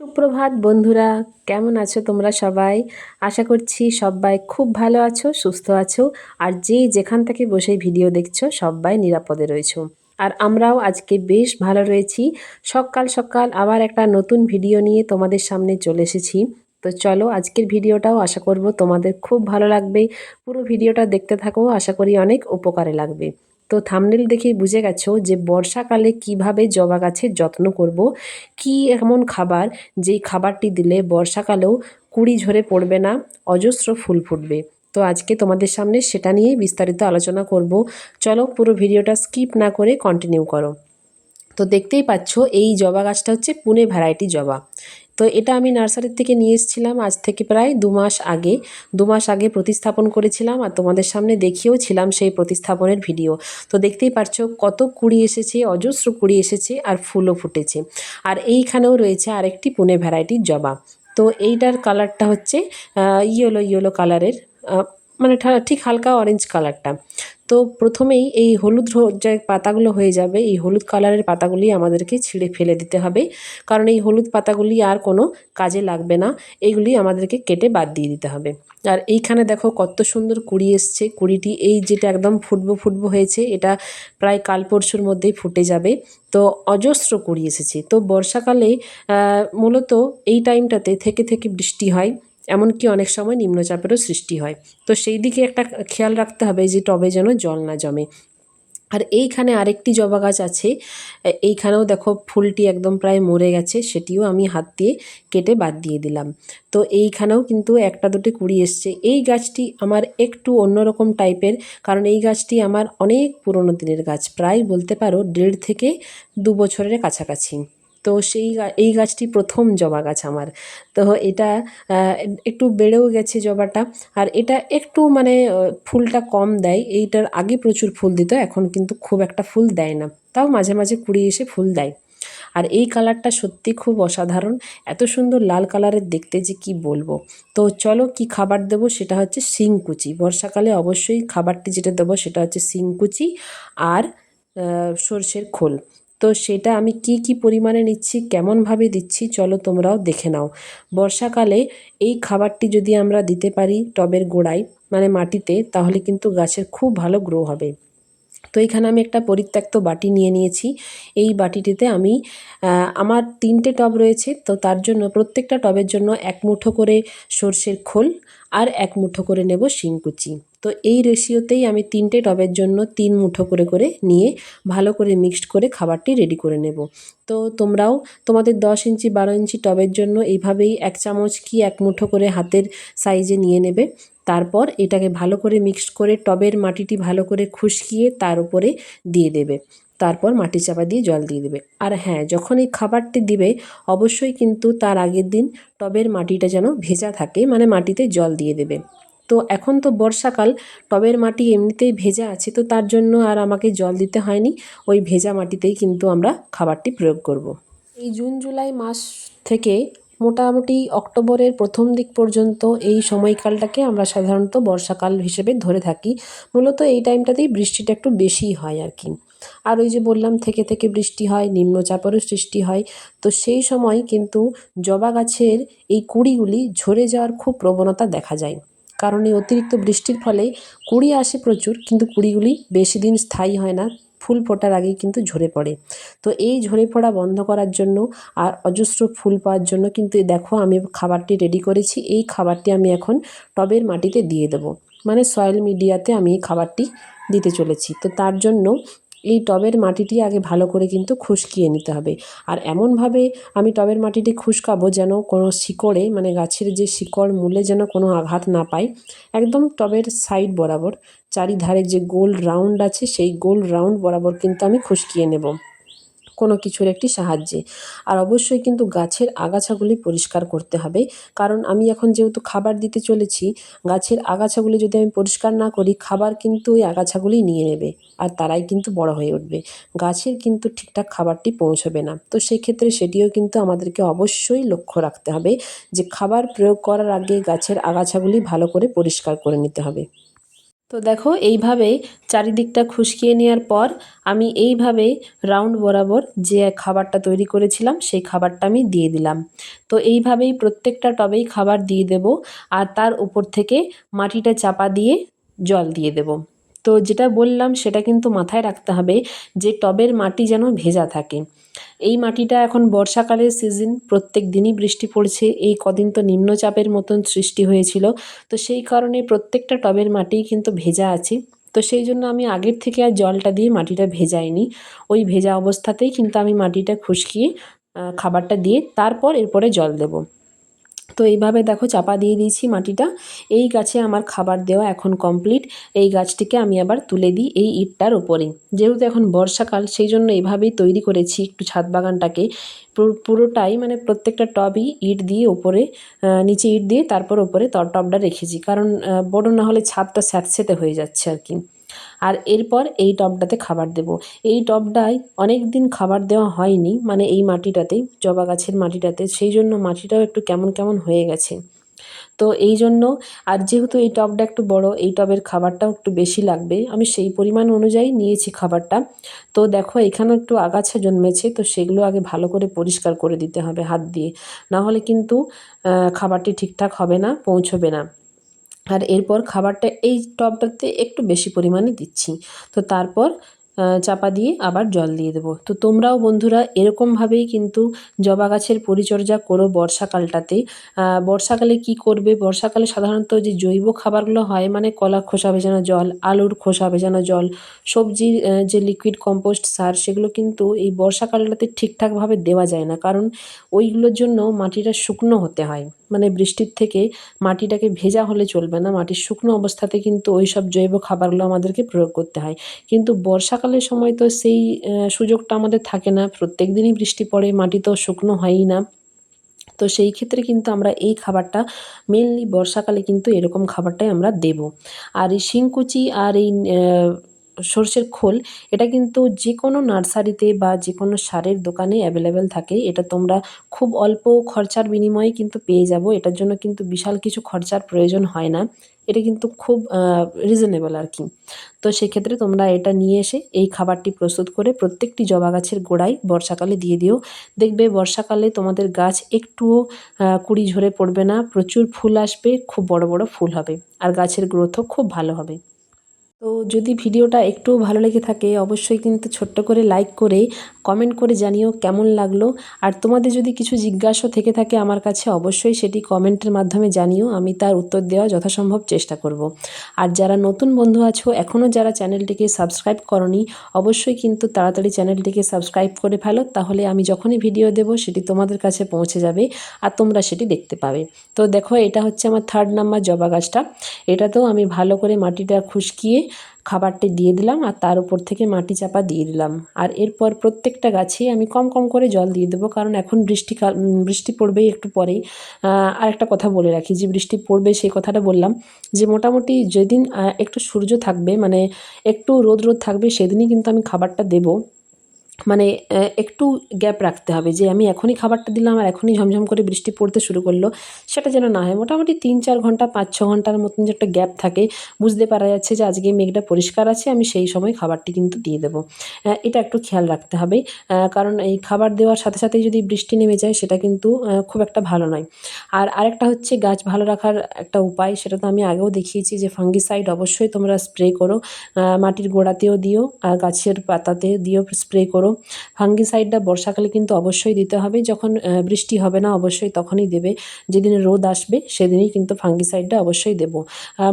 সুপ্রভাত বন্ধুরা, কেমন আছো তোমরা সবাই? আশা করছি সবাই খুব ভালো আছো, সুস্থ আছো, আর যে যেখান থেকে বসেই ভিডিও দেখছ সবাই নিরাপদে রয়েছো। আর আমরাও আজকে বেশ ভালো রয়েছি। সকাল সকাল আবার একটা নতুন ভিডিও নিয়ে তোমাদের সামনে চলে এসেছি। তো চলো আজকের ভিডিওটাও আশা করব তোমাদের খুব ভালো লাগবে। পুরো ভিডিওটা দেখতে থাকো, আশা করি অনেক উপকারে লাগবে। তো থামনেল দেখেই বুঝে গেছো যে বর্ষাকালে কীভাবে জবা গাছের যত্ন করব? কি এমন খাবার যেই খাবারটি দিলে বর্ষাকালেও কুড়ি ঝরে পড়বে না, অজস্র ফুল ফুটবে? তো আজকে তোমাদের সামনে সেটা নিয়েই বিস্তারিত আলোচনা করব। চলো পুরো ভিডিওটা স্কিপ না করে কন্টিনিউ করো। তো দেখতেই পাচ্ছ এই জবা গাছটা হচ্ছে পুনে ভ্যারাইটি জবা। তো এটা আমি নার্সারির থেকে নিয়ে এসেছিলাম আজ থেকে প্রায় দু মাস আগে। দু মাস আগে প্রতিস্থাপন করেছিলাম আর তোমাদের সামনে দেখিয়েও ছিলাম সেই প্রতিস্থাপনের ভিডিও। তো দেখতেই পারছ কত কুড়ি এসেছে, অজস্র কুড়ি এসেছে আর ফুলও ফুটেছে। আর এইখানেও রয়েছে আরেকটি পুনে ভ্যারাইটির জবা। তো এইটার কালারটা হচ্ছে ইয়েলো ইয়েলো কালারের মানে ঠিক হালকা অরেঞ্জ কালারটা তো প্রথমেই এই হলুদ যে পাতাগুলো হয়ে যাবে, এই হলুদ কালারের পাতাগুলি আমাদেরকে ছিঁড়ে ফেলে দিতে হবে। কারণ এই হলুদ পাতাগুলি আর কোনো কাজে লাগবে না, এইগুলি আমাদেরকে কেটে বাদ দিয়ে দিতে হবে। আর এইখানে দেখো কত সুন্দর কুড়ি এসছে। কুড়িটি এই যেটা একদম ফুটবো ফুটবো হয়েছে, এটা প্রায় কাল পরশুর মধ্যেই ফুটে যাবে। তো অজস্র কুড়ি এসেছে। তো বর্ষাকালে মূলত এই টাইমটাতে থেকে থেকে বৃষ্টি হয়। এমনকি অনেক সময় নিম্নচাপেরও সৃষ্টি হয়। তো সেই দিকে একটা খেয়াল রাখতে হবে যে টবে যেন জল না জমে। আর এইখানে আরেকটি জবা গাছ আছে এইখানেও দেখো ফুলটি একদম প্রায় মরে গেছে, সেটিও আমি হাত দিয়ে কেটে বাদ দিয়ে দিলাম। তো এইখানেও কিন্তু একটা দুটো কুড়ি এসছে। এই গাছটি আমার একটু অন্যরকম টাইপের, কারণ এই গাছটি আমার অনেক পুরনো দিনের গাছ, প্রায় বলতে পারো দেড় থেকে দু বছরের কাছাকাছি। তো সেই এই গাছটি প্রথম জবা গাছ আমার। তো এটা একটু বেড়েও গেছে জবাটা। আর এটা একটু মানে ফুলটা কম দেয়। এইটার আগে প্রচুর ফুল দিত, এখন কিন্তু খুব একটা ফুল দেয় না। তাও মাঝে মাঝে কুড়ি এসে ফুল দেয়। আর এই কালারটা সত্যি খুব অসাধারণ। এত সুন্দর লাল কালারের দেখতে যে কি বলব। তো চলো কি খাবার দেবো সেটা হচ্ছে শিংকুচি। বর্ষাকালে অবশ্যই খাবারটি যেটা দেবো সেটা হচ্ছে শিংকুচি আর সর্ষের খোল। তো সেটা আমি কি কি পরিমাণে নিচ্ছি কেমনভাবে দিচ্ছি, চলো তোমরাও দেখে নাও। বর্ষাকালে এই খাবারটি যদি আমরা দিতে পারি টবের গোড়ায় মানে মাটিতে, তাহলে কিন্তু গাছের খুব ভালো গ্রো হবে। তো এখানে আমি একটা পরিত্যক্ত বাটি নিয়ে নিয়েছি। এই বাটিটিতে আমি আমার তিনটে টব রয়েছে, তো তার জন্য, প্রত্যেকটা টবের জন্য এক মুঠো করে সর্ষের খোল আর এক মুঠো করে নেব শিংকুচি তো এই রেশিওতেই আমি তিনটে টবের জন্য তিন মুঠো করে করে নিয়ে ভালো করে মিক্সড করে খাবারটি রেডি করে নেব। তো তোমরাও তোমাদের দশ ইঞ্চি, বারো ইঞ্চি টবের জন্য এইভাবেই এক চামচ কি এক মুঠো করে হাতের সাইজে নিয়ে নেবে। তারপর এটাকে ভালো করে মিক্সড করে টবের মাটিটি ভালো করে খুশকিয়ে তার উপরে দিয়ে দেবে। তারপর মাটি চাপা দিয়ে জল দিয়ে দেবে। আর হ্যাঁ যখন এই খাবারটি দিবে, অবশ্যই কিন্তু তার আগের দিন টবের মাটিটা যেন ভেজা থাকে মানে মাটিতে জল দিয়ে দেবে। তো এখন তো বর্ষাকাল, টবের মাটি এমনিতেই ভেজা আছে, তো তার জন্য আর আমাকে জল দিতে হয়নি। ওই ভেজা মাটিতেই কিন্তু আমরা খাবারটি প্রয়োগ করব। এই জুন, জুলাই মাস থেকে মোটামুটি অক্টোবরের প্রথম দিক পর্যন্ত এই সময়কালটাকে আমরা সাধারণত বর্ষাকাল হিসেবে ধরে থাকি। মূলত এই টাইমটাতেই বৃষ্টিটা একটু বেশিই হয় আর কি। আর ওই যে বললাম, থেকে থেকে বৃষ্টি হয়, নিম্নচাপেরও সৃষ্টি হয়। তো সেই সময় কিন্তু জবা গাছের এই কুড়িগুলি ঝরে যাওয়ার খুব প্রবণতা দেখা যায়। কারণ এই অতিরিক্ত বৃষ্টির ফলে কুড়ি আসে প্রচুর, কিন্তু কুড়িগুলি বেশি দিন স্থায়ী হয় না। ফুল ফোটার আগেই কিন্তু ঝরে পড়ে। তো এই ঝরে পড়া বন্ধ করার জন্য আর অজস্র ফুল পাওয়ার জন্য কিন্তু দেখো আমি খাবারটি রেডি করেছি। এই খাবারটি আমি এখন টবের মাটিতে দিয়ে দেবো। মানে সয়েল মিডিয়াতে আমি এই খাবারটি দিতে চলেছি। তো তার জন্য এই টবের মাটিটি আগে ভালো করে কিন্তু খুশকিয়ে নিতে হবে। আর এমনভাবে আমি টবের মাটিটি খুশকাবো যেন কোনো শিকড়ে মানে গাছের যে শিকড় মূলে যেন কোনো আঘাত না পায়। একদম টবের সাইড বরাবর, চারিধারে যে গোল রাউন্ড আছে, সেই গোল রাউন্ড বরাবর কিন্তু আমি খুশকিয়ে নেব। কোনো কিছুর একটি সাহায্যে। আর অবশ্যই কিন্তু গাছের আগাছাগুলি পরিষ্কার করতে হবে। কারণ আমি এখন যেহেতু খাবার দিতে চলেছি, গাছের আগাছাগুলি যদি আমি পরিষ্কার না করি, খাবার কিন্তু ওই আগাছাগুলি নিয়ে নেবে আর তারাই কিন্তু বড় হয়ে উঠবে। গাছের কিন্তু ঠিকঠাক খাবারটি পৌঁছবে না। তো সেক্ষেত্রে সেটিও কিন্তু আমাদেরকে অবশ্যই লক্ষ্য রাখতে হবে যে খাবার প্রয়োগ করার আগে গাছের আগাছাগুলি ভালো করে পরিষ্কার করে নিতে হবে। তো দেখো, এইভাবে চারিদিকটা খুশকিয়ে নেওয়ার পর আমি এইভাবে রাউন্ড বরাবর যে খাবারটা তৈরি করেছিলাম, সেই খাবারটা আমি দিয়ে দিলাম। তো এইভাবেই প্রত্যেকটা টবেই খাবার দিয়ে দেব আর তার উপর থেকে মাটিটা চাপা দিয়ে জল দিয়ে দেব। তো যেটা বললাম, সেটা কিন্তু মাথায় রাখতে হবে যে টবের মাটি যেন ভেজা থাকে। এই মাটিটা এখন বর্ষাকালের সিজন প্রত্যেক দিনই বৃষ্টি পড়ছে। এই কদিন তো নিম্নচাপের মতন সৃষ্টি হয়েছিল। তো সেই কারণে প্রত্যেকটা টবের মাটি কিন্তু ভেজা আছে। তো সেই জন্য আমি আগের থেকে আর জলটা দিয়ে মাটিটা ভেজাইনি। ওই ভেজা অবস্থাতেই কিন্তু আমি মাটিটা খুশকিয়ে খাবারটা দিয়ে তারপর এরপরে জল দেবো। তো এইভাবে দেখো চাপা দিয়ে দিয়েছি মাটিটা। এই গাছে আমার খাবার দেওয়া এখন কমপ্লিট এই গাছটিকে আমি আবার তুলে দিই এই ইটটার ওপরে যেহেতু এখন বর্ষাকাল, সেই জন্য এইভাবেই তৈরি করেছি একটু ছাদ বাগানটাকে। পুরোটাই মানে প্রত্যেকটা টবই ইট দিয়ে ওপরে নিচে ইট দিয়ে তারপর ওপরে তর টবটা রেখেছি। কারণ বড় না হলে ছাদটা স্যাঁতস্যাঁতে হয়ে যাচ্ছে আর কি। আর এরপর এই টবটাতে খাবার দেব। এই টবটায় অনেক দিন খাবার দেওয়া হয়নি মানে এই মাটিটাতেই, জবা গাছের মাটিটাতে, সেই জন্য মাটিটাও একটু কেমন কেমন হয়ে গেছে। তো এই জন্য, আর যেহেতু এই টবটা একটু বড়, এই টবের খাবারটাও একটু বেশি লাগবে, আমি সেই পরিমাণ অনুযায়ী নিয়েছি খাবারটা। তো দেখো এখানেও একটু আগাছা জন্মেছে, তো সেগুলো আগে ভালো করে পরিষ্কার করে দিতে হবে হাত দিয়ে। না হলে কিন্তু খাবারটি ঠিকঠাক হবে না, পৌঁছবে না। আর এরপর খাবারটা এই টবটাতে একটু বেশি পরিমাণে দিচ্ছি। তো তারপর চাপা দিয়ে আবার জল দিয়ে দেবো। তো তোমরাও বন্ধুরা এরকমভাবেই কিন্তু জবা গাছের পরিচর্যা করো বর্ষাকালটাতে। বর্ষাকালে কি করবে? বর্ষাকালে সাধারণত যে জৈব খাবারগুলো হয় মানে কলা খোসা ভেজানো জল, আলুর খোসা ভেজানো জল সবজির যে লিকুইড কম্পোস্ট সার, সেগুলো কিন্তু এই বর্ষাকালটাতে ঠিকঠাকভাবে দেওয়া যায় না। কারণ ওইগুলোর জন্য মাটিটা শুকনো হতে হয়। মানে বৃষ্টির থেকে মাটিটাকে ভেজা হলে চলবে না। মাটির শুকনো অবস্থাতে কিন্তু ওই সব জৈব খাবারগুলো আমাদেরকে প্রয়োগ করতে হয়। কিন্তু বর্ষাকালের সময় তো সেই সুযোগটা আমাদের থাকে না। প্রত্যেক দিনই বৃষ্টি পড়ে, মাটি তো শুকনো হয়ই না। তো সেই ক্ষেত্রে কিন্তু আমরা এই খাবারটা মেনলি বর্ষাকালে কিন্তু এরকম খাবারটাই আমরা দেব। আর এই শিংকুচি আর এই সর্ষের খোল, এটা কিন্তু যে কোনো নার্সারিতে বা যে কোনো সারের দোকানে অ্যাভেলেবেল থাকে। এটা তোমরা খুব অল্প খরচার বিনিময়ে কিন্তু পেয়ে যাব। এটার জন্য কিন্তু বিশাল কিছু খরচার প্রয়োজন হয় না। এটা কিন্তু খুব রিজনেবল আর কি। তো সেক্ষেত্রে তোমরা এটা নিয়ে এসে এই খাবারটি প্রস্তুত করে প্রত্যেকটি জবা গাছের গোড়ায় বর্ষাকালে দিয়ে দিও। দেখবে বর্ষাকালে তোমাদের গাছ একটুও কুড়ি ঝরে পড়বে না। প্রচুর ফুল আসবে, খুব বড় বড় ফুল হবে। আর গাছের গ্রোথও খুব ভালো হবে। তো যদি ভিডিওটা একটুও ভালো লেগে থাকে, অবশ্যই কিন্তু ছোট্ট করে লাইক করে কমেন্ট করে জানিও কেমন লাগল। আর তোমাদের যদি কিছু জিজ্ঞাসা থেকে থাকে আমার কাছে, অবশ্যই সেটি কমেন্টের মাধ্যমে জানিও, আমি তার উত্তর দেওয়া যথাসম্ভব চেষ্টা করব। আর যারা নতুন বন্ধু আছো এখনও যারা চ্যানেলটিকে সাবস্ক্রাইব করনি, অবশ্যই কিন্তু তাড়াতাড়ি চ্যানেলটিকে সাবস্ক্রাইব করে ফেলো, তাহলে আমি যখনই ভিডিও দেব, সেটি তোমাদের কাছে পৌঁছে যাবে আর তোমরা সেটি দেখতে পাবে। তো দেখো, এটা হচ্ছে আমার থার্ড নাম্বার জবা গাছটা। এটাতেও আমি ভালো করে মাটিটা খুশকিয়ে খাবারটি দিয়ে দিলাম আর তার উপর থেকে মাটি চাপা দিয়ে দিলাম। আর এরপর প্রত্যেকটা গাছে আমি কম কম করে জল দিয়ে দেবো, কারণ এখন বৃষ্টিকাল বৃষ্টি পড়বেই একটু পরেই। আর একটা কথা বলে রাখি, যে বৃষ্টি পড়বে সেই কথাটা বললাম, যে মোটামুটি যেদিন একটু সূর্য থাকবে মানে একটু রোদ রোদ থাকবে, সেদিনই কিন্তু আমি খাবারটা দেবো। মানে একটু গ্যাপ রাখতে হবে যে আমি এখনই খাবারটা দিলাম আর এখনই ঝমঝম করে বৃষ্টি পড়তে শুরু করল। সেটা যেন না হয়। মোটামুটি তিন চার ঘণ্টা, পাঁচ ছ ঘণ্টার মতন যে একটা গ্যাপ থাকে, বুঝতে পারা যাচ্ছে যে আজকে মেঘটা পরিষ্কার আছে, আমি সেই সময় খাবারটি কিন্তু দিয়ে দেবো। এটা একটু খেয়াল রাখতে হবে। কারণ এই খাবার দেওয়ার সাথে সাথেই যদি বৃষ্টি নেমে যায়, সেটা কিন্তু খুব একটা ভালো নয়। আর আরেকটা হচ্ছে গাছ ভালো রাখার একটা উপায়, সেটা তো আমি আগেও দেখিয়েছি যে ফাঙ্গিসাইড অবশ্যই তোমরা স্প্রে করো। মাটির গোড়াতেও দিও, আর গাছের পাতাতে দিও স্প্রে করো। করো। ফাঙ্গিসাইডটা বর্ষাকালে কিন্তু অবশ্যই দিতে হবে। যখন বৃষ্টি হবে না, অবশ্যই তখনই দেবে। যেদিন রোদ আসবে, সেদিনই কিন্তু ফাঙ্গিসাইডটা অবশ্যই দেবো।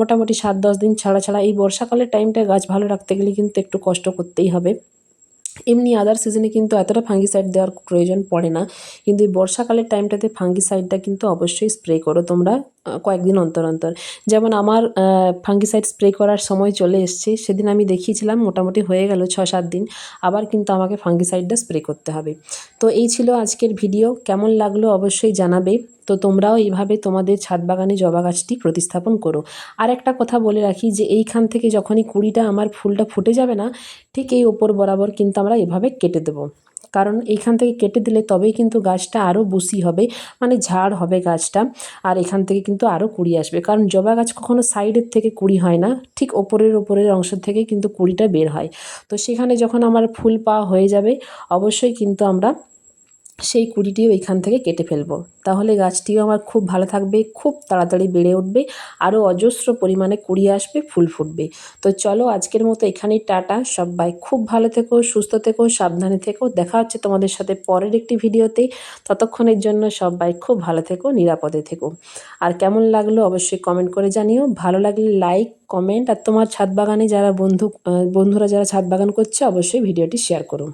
মোটামুটি সাত দশ দিন ছাড়া ছাড়া এই বর্ষাকালের টাইমটা গাছ ভালো রাখতে গেলে কিন্তু একটু কষ্ট করতেই হবে। এমনি আদার সিজনে কিন্তু এতটা ফাঙ্গিসাইড দেওয়ার প্রয়োজন পড়ে না। কিন্তু এই বর্ষাকালের টাইমটাতে ফাঙ্গিসাইডটা কিন্তু অবশ্যই স্প্রে করো তোমরা। কয়েকদিন অন্তর অন্তর। যেমন আমার ফাঙ্গিসাইড স্প্রে করার সময় চলে এসছে, সেদিন আমি দেখিয়েছিলাম, মোটামুটি হয়ে গেল ছ সাত দিন। আবার কিন্তু আমাকে ফাঙ্গিসাইডটা স্প্রে করতে হবে। তো এই ছিল আজকের ভিডিও কেমন লাগল অবশ্যই জানাবে। তো তোমরাও এইভাবে তোমাদের ছাদ বাগানে জবা গাছটি প্রতিস্থাপন করো। আর একটা কথা বলে রাখি যে, এইখান থেকে যখনই কুড়িটা আমার ফুলটা ফুটে যাবে না, ঠিক এই ওপর বরাবর কিন্তু আমরা এভাবে কেটে দেবো। কারণ এইখান থেকে কেটে দিলে তবেই কিন্তু গাছটা আরও বুসি হবে মানে ঝাড় হবে গাছটা। আর এখান থেকে কিন্তু আরও কুড়ি আসবে। কারণ জবা গাছ কখনো সাইডের থেকে কুড়ি হয় না, ঠিক ওপরের ওপরের অংশ থেকে কিন্তু কুড়িটা বের হয়। তো সেখানে যখন আমার ফুল পাওয়া হয়ে যাবে, অবশ্যই কিন্তু আমরা সেই কুড়িটিও এখান থেকে কেটে ফেলব। তাহলে গাছটিও আমার খুব ভালো থাকবে, খুব তাড়াতাড়ি বেড়ে উঠবে, আরও অজস্র পরিমাণে কুড়ি আসবে, ফুল ফুটবে। তো চলো আজকের মতো এখানেই টাটা। সবাই খুব ভালো থেকো, সুস্থ থেকো, সাবধানে থেকো। দেখা হচ্ছে তোমাদের সাথে পরের একটি ভিডিওতে। ততক্ষণের জন্য সবাই খুব ভালো থেকো, নিরাপদে থেকো। আর কেমন লাগল অবশ্যই কমেন্ট করে জানিও। ভালো লাগলে লাইক, কমেন্ট আর তোমার ছাদ বাগানে যারা বন্ধু বন্ধুরা যারা ছাদ বাগান করছে, অবশ্যই ভিডিওটি শেয়ার করো।